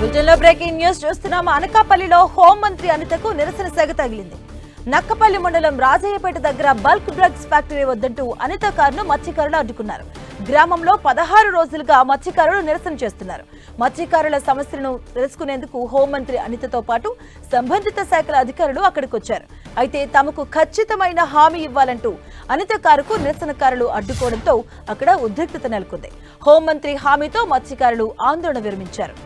బులెటిన్లో breaking news చూస్తున్నాం. అనకాపల్లిలో హోంమంత్రి అనితకు నిరసన సెగ తగిలింది. నక్కపల్లి మండలం రాజయ్యపేట దగ్గర బల్క్ డ్రగ్స్ ఫ్యాక్టరీ వద్దంటూ అనిత కారును మత్స్యకారులు అడ్డుకున్నారు. గ్రామంలో పదహారు రోజులుగా మత్స్యకారులు నిరసన చేస్తున్నారు. మత్స్యకారుల సమస్యలను తెలుసుకునేందుకు హోంమంత్రి అనితతో పాటు సంబంధిత శాఖల అధికారులు అక్కడికి వచ్చారు అయితే తమకు ఖచ్చితమైన హామీ ఇవ్వాలంటూ అనిత కారుకు నిరసనకారులు అడ్డుకోవడంతో అక్కడ ఉద్రిక్తత నెలకొంది. హోంమంత్రి హామీతో మత్స్యకారులు ఆందోళన విరమించారు.